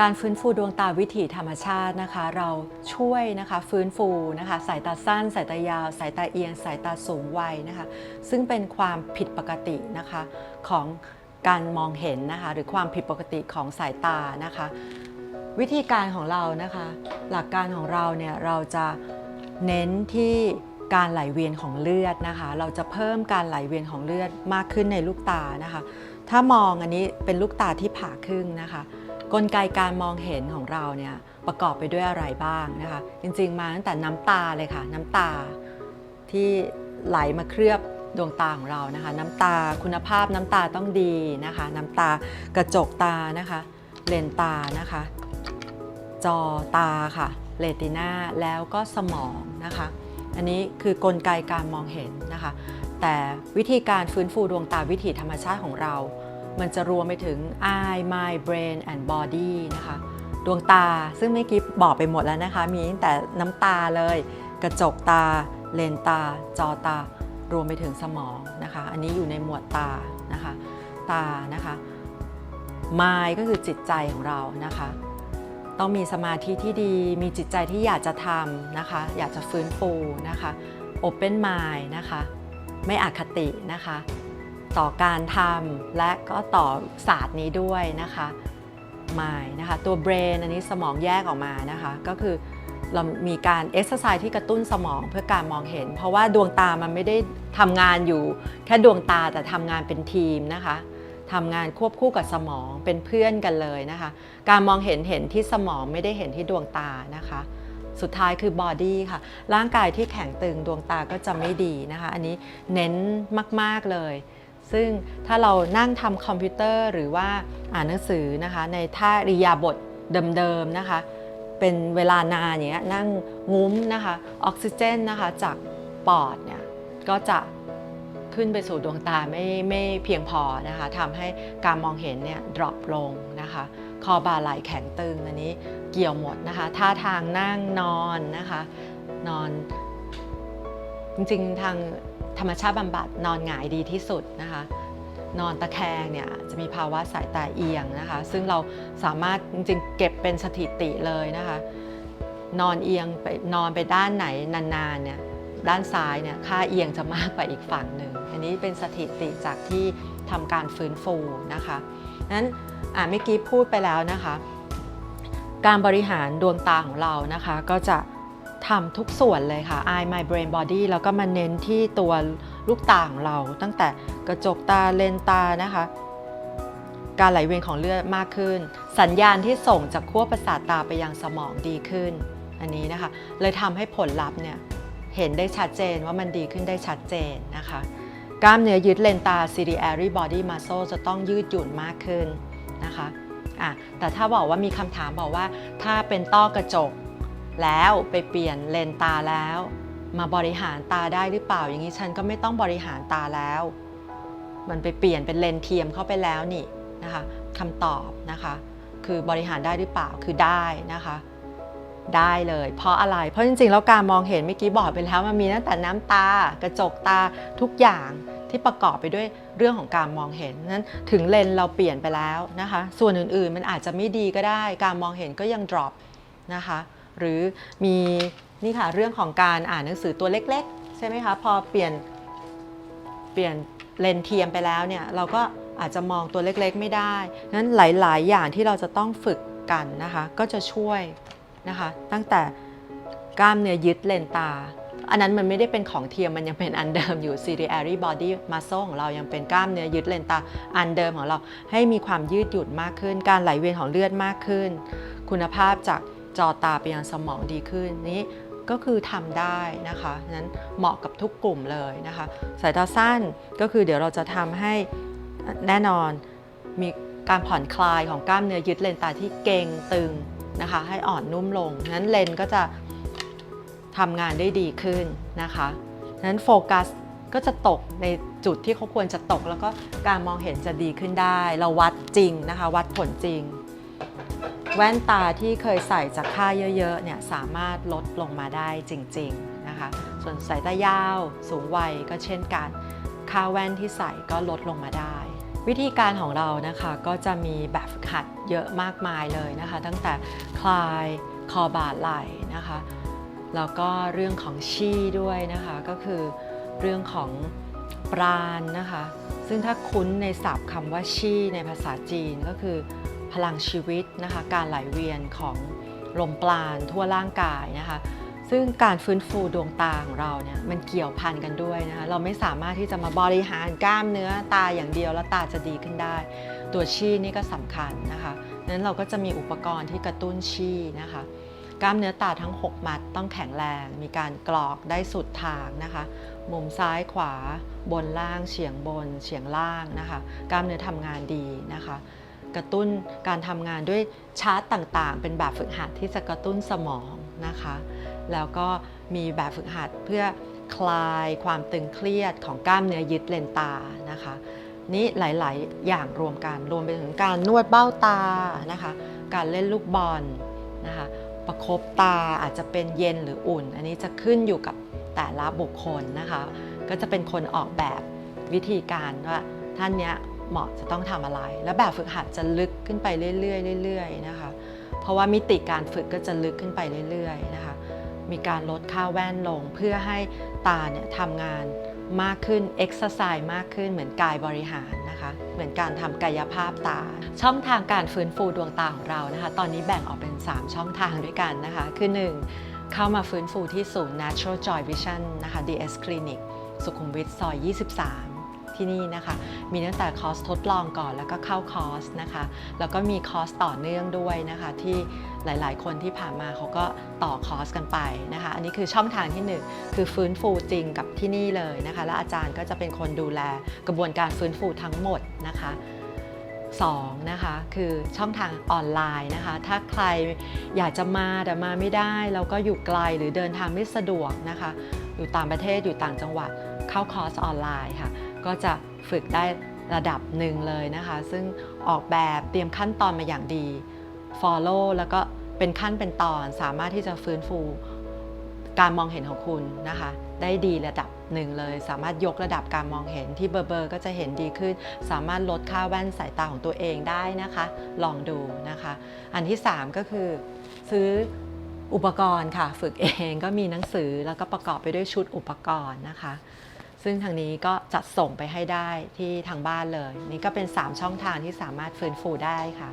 การฟื้นฟูดวงตาวิถีธรรมชาตินะคะ เราช่วยนะคะฟื้นฟูนะคะสายตาสั้น สายตายาว สายตาเอียง สายตาสูงวัยนะคะ ซึ่งเป็นความผิดปกตินะคะของการมองเห็นนะคะหรือความผิดปกติของสายตานะคะ วิธีการของเรานะคะ หลักการของเราเนี่ยเราจะเน้นที่การไหลเวียนของเลือดนะคะ เราจะเพิ่มการไหลเวียนของเลือดมากขึ้นในลูกตานะคะ ถ้ามองอันนี้เป็นลูกตาที่ผ่าครึ่งนะคะ กลไกการมองเห็นของเราเนี่ยประกอบไปด้วยอะไรบ้างนะคะ จริงๆมาตั้งแต่น้ำตาเลยค่ะ น้ำตาที่ไหลมาเคลือบดวงตาของเรานะคะ น้ำตาคุณภาพน้ำตาต้องดีนะคะ น้ำตากระจกตานะคะ เลนตานะคะ จอตาค่ะเรติน่าแล้วก็สมองนะคะ อันนี้คือกลไกการมองเห็นนะคะ แต่วิธีการฟื้นฟูดวงตาวิถีธรรมชาติของเรา มันจะรวมไปถึง eye mind brain and body นะคะ ดวงตาซึ่งเมื่อกี้บอกไปหมดแล้วนะคะ มีตั้งแต่น้ำตาเลย กระจกตา เลนตา จอตา รวมไปถึงสมองนะคะ อันนี้อยู่ในหมวดตานะคะ ตานะคะ mind ก็คือจิตใจของเรานะคะต้องมีสมาธิที่ดี มีจิตใจที่อยากจะทำนะคะ อยากจะฟื้นฟูนะคะ Open Mind นะคะ ไม่อคตินะคะ ต่อการทำและก็ต่อศาสตร์นี้ด้วยนะคะ Mind นะคะตัว Brain อันนี้สมองแยกออกมานะคะก็คือเรามีการเอ็กซ์ไซส์ที่กระตุ้นสมองเพื่อการมองเห็น เพราะว่าดวงตามันไม่ได้ทำงานอยู่ แค่ดวงตาแต่ทำงานเป็นทีมนะคะทำงานควบคู่กับสมองเป็นเพื่อนกันเลยนะคะ การมองเห็นเห็นที่สมองไม่ได้เห็นที่ดวงตานะคะ สุดท้ายคือบอดี้ค่ะ ร่างกายที่แข็งตึงดวงตาก็จะไม่ดีนะคะ อันนี้เน้นมาก ๆ เลย ซึ่งถ้าเรานั่งทำคอมพิวเตอร์หรือว่าอ่านหนังสือนะคะ ในท่าริยาบถเดิม ๆ นะคะ เป็นเวลานานอย่างเงี้ยนั่งงุ้มนะคะ ออกซิเจนนะคะจากปอดเนี่ยก็จะขึ้นไปสู่ดวงตาไม่ไม่เพียงพอนะคะทำให้การมองเห็นเนี่ย drop ลงนะคะ คอบ่าไหล่แข็งตึงอันนี้เกี่ยวหมดนะคะท่าทางนั่งนอนนะคะนอน จริงๆทางธรรมชาติบำบัดนอนหงายดีที่สุดนะคะนอนตะแคงเนี่ยจะมีภาวะสายตาเอียงนะคะ ซึ่งเราสามารถจริงๆเก็บเป็นสถิติเลยนะคะ นอนเอียงไปนอนไปด้านไหนนานๆเนี่ยด้านซ้ายเนี่ยค่าเอียงจะมากกว่าอีกฝั่งหนึ่งอันนี้เป็นสถิติจากที่ ทำการฟื้นฟูนะคะนั้นอ่าเมื่อกี้พูดไปแล้วนะคะ การบริหารดวงตาของเรานะคะ ก็จะทำทุกส่วนเลยค่ะ eye my brain body แล้วก็มาเน้นที่ตัวลูกตาของเรา ตั้งแต่กระจกตาเลนตานะคะ การไหลเวียนของเลือดมากขึ้น สัญญาณที่ส่งจากขั้วประสาทตาไปยังสมองดีขึ้น อันนี้นะคะ เลยทำให้ผลลัพธ์เนี่ยเห็นได้ชัดเจนว่ามันดีขึ้นได้ชัดเจนนะคะ กล้ามเนื้อยึดเลนตา ciliary body muscle จะต้องยืดหยุ่นมากขึ้นนะคะอะแต่ถ้าบอกว่ามีคำถามบอกว่า ถ้าเป็นต้อกระจก แล้วไปเปลี่ยนเลนตาแล้ว มาบริหารตาได้หรือเปล่า อย่างนี้ฉันก็ไม่ต้องบริหารตาแล้ว มันไปเปลี่ยนเป็นเลนเทียมเข้าไปแล้วนี่นะคะคำตอบนะคะ คือบริหารได้หรือเปล่าคือได้นะคะ ได้เลย เพราะอะไร เพราะจริงๆ แล้วการมองเห็นเมื่อกี้บอกไปแล้วมันมีตั้งแต่น้ำตากระจกตาทุกอย่างที่ประกอบไปด้วยเรื่องของการมองเห็นนั้นถึงเลนเราเปลี่ยนไปแล้วนะคะ ส่วนอื่นๆ มันอาจจะไม่ดีก็ได้ การมองเห็นก็ยัง drop นะคะ หรือมีนี่ค่ะเรื่องของการอ่านหนังสือตัวเล็กๆ ใช่ไหมคะ พอเปลี่ยนเปลี่ยนเลนเทียมไปแล้วเนี่ยเราก็อาจจะมองตัวเล็กๆ ไม่ได้นั้นหลายๆ อย่างที่เราจะต้องฝึกกันนะคะ ก็จะช่วย นะคะ ตั้งแต่กล้ามเนื้อยึดเลนตา อันนั้นมันไม่ได้เป็นของเทียมมันยังเป็นอันเดิมอยู่ ciliary body muscle ของเรายังเป็นกล้ามเนื้อยึดเลนตา อันเดิมของเราให้มีความยืดหยุ่นมากขึ้น การไหลเวียนของเลือดมากขึ้น คุณภาพจากจอตาไปยังสมองดีขึ้นนี้ก็คือทำได้นะคะนั้นเหมาะกับทุกกลุ่มเลยนะคะ สายตาสั้นก็คือเดี๋ยวเราจะทำให้แน่นอนมีการผ่อนคลายของกล้ามเนื้อยึดเลนตาที่เกร็งตึง นะคะ ให้อ่อนนุ่มลงนั้นเลนก็จะทำงานได้ดีขึ้นนะคะนั้นโฟกัสก็จะตกในจุดที่เขาควรจะตก แล้วก็การมองเห็นจะดีขึ้นได้ เราวัดจริงนะคะ วัดผลจริง แว่นตาที่เคยใส่จากค่าเยอะๆเนี่ยสามารถลดลงมาได้จริงๆนะคะ ส่วนสายตายาว สูงวัยก็เช่นกัน ค่าแว่นที่ใส่ก็ลดลงมาได้ วิธีการของเรานะคะก็จะมีแบบฝึกหัดเยอะมากมายเลยนะคะ ตั้งแต่คลายคอบาดไหล่นะคะแล้วก็เรื่องของชี่ด้วยนะคะก็คือเรื่องของปราณนะคะ ซึ่งถ้าคุ้นในศัพท์คำว่าชี่ในภาษาจีนก็คือ พลังชีวิตนะคะการไหลเวียนของลมปราณทั่วร่างกายนะคะ ซึ่งการฟื้นฟูดวงตาของเราเนี่ยมันเกี่ยวพันกันด้วยนะคะเราไม่สามารถที่จะมาบริหารกล้ามเนื้อตาอย่างเดียวแล้วตาจะดีขึ้นได้ ตัวชี่นี่ก็สำคัญนะคะนั้นเราก็จะมีอุปกรณ์ที่กระตุ้นชี่นะคะกล้ามเนื้อตาทั้ง 6 มัดต้องแข็งแรง มีการกรอกได้สุดทางนะคะ มุมซ้ายขวา บนล่างเฉียงบน เฉียงล่างนะคะ กล้ามเนื้อทำงานดีนะคะ กระตุ้นการทำงานด้วยชาร์ตต่างๆ เป็นแบบฝึกหัดที่จะกระตุ้นสมองนะคะ แล้วก็มีแบบฝึกหัดเพื่อคลายความตึงเครียดของกล้ามเนื้อยึดเลนตานะคะนี่หลาย ๆ อย่างรวมกันรวมไปถึงการนวดเบ้าตานะคะ การเล่นลูกบอลนะคะประคบตาอาจจะเป็นเย็นหรืออุ่น อันนี้จะขึ้นอยู่กับแต่ละบุคคลนะคะ ก็จะเป็นคนออกแบบวิธีการว่าท่านเนี้ยเหมาะจะต้องทำอะไร และแบบฝึกหัดจะลึกขึ้นไปเรื่อย ๆ เรื่อย ๆ นะคะ เพราะว่ามิติการฝึกก็จะลึกขึ้นไปเรื่อย ๆ นะคะ มีการลดค่าแว่นลง เพื่อให้ตาเนี่ยทำงานมากขึ้นเอ็กซ์ไซส์มากขึ้นเหมือนกายบริหารนะคะ เหมือนการทำกายภาพตา ช่องทางการฟื้นฟูดวงตาของเรานะคะ ตอนนี้แบ่งออกเป็น 3 ช่องทางด้วยกันนะคะ คือ 1 เข้ามาฟื้นฟูที่ศูนย์ Natural Joy Vision นะคะ DS Clinic สุขุมวิทซอย 23 ที่นี่นะคะ มีตั้งแต่คอร์สทดลองก่อนแล้วก็เข้าคอร์สนะคะ แล้วก็มีคอร์สต่อเนื่องด้วยนะคะ ที่หลาย ๆ คนที่ผ่านมาเขาก็ต่อคอร์สกันไปนะคะ อันนี้คือช่องทางที่ 1 คือฟื้นฟูจริงกับที่นี่เลยนะคะ และอาจารย์ก็จะเป็นคนดูแลกระบวนการฟื้นฟูทั้งหมดนะคะ2นะคะคือช่องทางออนไลน์นะคะ ถ้าใครอยากจะมาแต่มาไม่ได้ เราก็อยู่ไกลหรือเดินทางไม่สะดวกนะคะ อยู่ต่างประเทศอยู่ต่างจังหวัดเข้าคอร์สออนไลน์ค่ะ ก็จะฝึกได้ระดับหนึ่งเลยนะคะ ซึ่งออกแบบเตรียมขั้นตอนมาอย่างดี Follow แล้วก็เป็นขั้นเป็นตอนสามารถที่จะฟื้นฟูการมองเห็นของคุณนะคะ ได้ดีระดับหนึ่งเลย สามารถยกระดับการมองเห็นที่เบอร์เบอร์ก็จะเห็นดีขึ้น สามารถลดค่าแว่นสายตาของตัวเองได้นะคะ ลองดูนะคะ อันที่ 3 ก็คือซื้อ อุปกรณ์ค่ะฝึกเองก็มีหนังสือแล้วก็ประกอบไปด้วยชุดอุปกรณ์นะคะ ซึ่งทางนี้ก็จัดส่งไปให้ได้ที่ทางบ้านเลย นี่ก็เป็น 3 ช่องทางที่สามารถฟื้นฟูได้ค่ะ